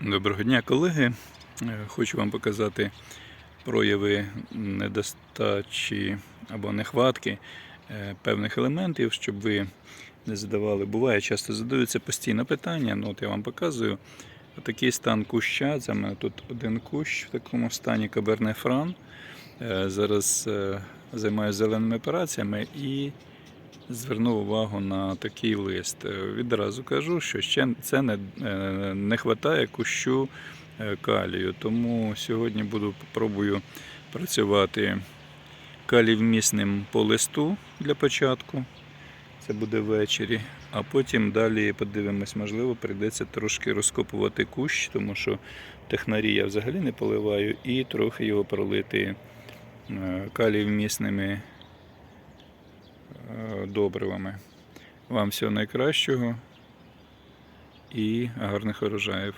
Доброго дня, колеги. Е, Хочу вам показати прояви недостачі або нехватки е, певних елементів, щоб ви не задавали. Буває, часто задаються постійно питання. Ну, от я вам показую. Такий стан куща. Це в мене тут один кущ в такому стані Каберне Фран. Е, Зараз займаюся зеленими операціями і звернув увагу на такий лист. Е, Відразу кажу, що ще це не, е, не вистачає кущу е, калію. Тому сьогодні буду пробую працювати калівмісним по листу для початку. Це буде ввечері. А потім далі подивимось, можливо, прийдеться трошки розкопувати кущ, тому що технарі я взагалі не поливаю, і трохи його пролити калівмісними е, добривами. Вам всього найкращого і гарних урожаїв.